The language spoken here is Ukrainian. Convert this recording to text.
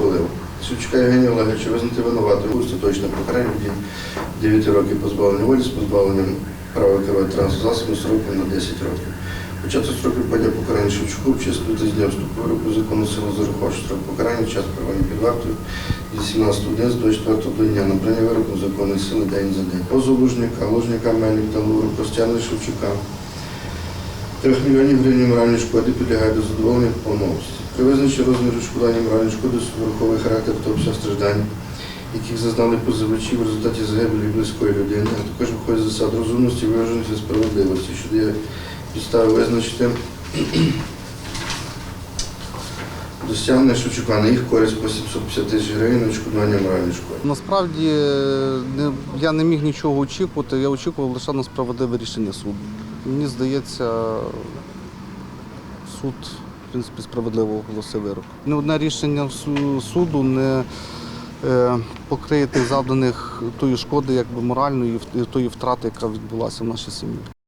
ухвалив. Шевчука Євгенія Олеговича визнати винуватим остаточне покарання від 9 років позбавлення волі з позбавленням права керувати транспортним строком на 10 років. Початок строку подія покарання Шевчуку обчислювати з дня вступу року закону силу зарахувавши строк покарання, час перебування під вартою зі 17 дня до 4 до дня набрання вироку законної сили день за день. Позов Лужняка, Лужняка, Мельник та Луру, Костяна Шевчука. 3 мільйонів гривень моральної шкоди підлягає до задоволення по повномості. При визначенні розміру відшкодування моральної шкоди враховує характер та обсяг страждань, яких зазнали позивачі в результаті загибелі близької людини, а також виходить з засад розумності, виваженості справедливості, що дає підстави визначити досягнення Шевчука на їх користь по 750 тисяч гривень на відшкодування моральної шкоди. Насправді е, я не міг нічого очікувати, я очікував лише на справедливе рішення суду. Мені здається, суд в принципі, справедливо оголосив вирок. Ні одне рішення суду не покрити покриє тих завданих тої шкоди, якби моральної і тої втрати, яка відбулася в нашій сім'ї.